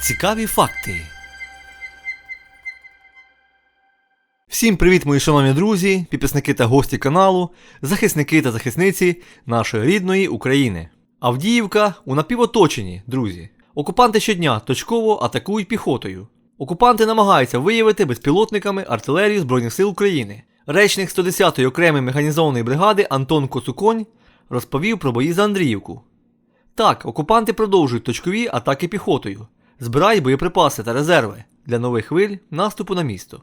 Цікаві факти. Всім привіт, мої шановні друзі, підписники та гості каналу, захисники та захисниці нашої рідної України. Авдіївка у напівоточенні, друзі. Окупанти щодня точково атакують піхотою. Окупанти намагаються виявити безпілотниками артилерію Збройних сил України. Речник 110-ї окремої механізованої бригади Антон Коцуконь розповів про бої за Андріївку. Так, окупанти продовжують точкові атаки піхотою, збирають боєприпаси та резерви для нових хвиль наступу на місто.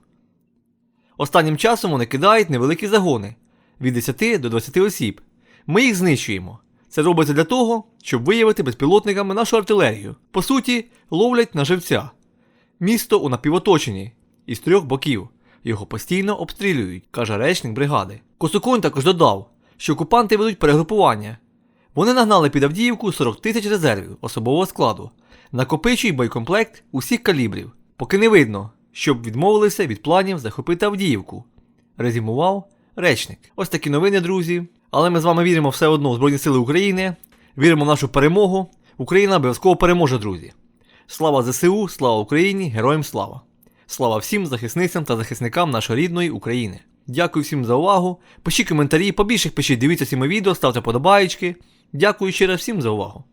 Останнім часом вони кидають невеликі загони від 10 до 20 осіб. Ми їх знищуємо. Це робиться для того, щоб виявити безпілотниками нашу артилерію. По суті, ловлять на живця. Місто у напівоточенні із трьох боків. Його постійно обстрілюють, каже речник бригади. Косуконь також додав, що окупанти ведуть перегрупування. Вони нагнали під Авдіївку 40 тисяч резервів особового складу, накопичують боєкомплект усіх калібрів, поки не видно, щоб відмовилися від планів захопити Авдіївку. Резюмував речник. Ось такі новини, друзі. Але ми з вами віримо все одно в Збройні Сили України, віримо в нашу перемогу. Україна обов'язково переможе, друзі. Слава ЗСУ, слава Україні, героям слава! Слава всім захисницям та захисникам нашої рідної України. Дякую всім за увагу. Пишіть коментарі, побільше пишіть, дивіться всі мої відео, ставте подобаєчки. Дякую ще раз всім за увагу.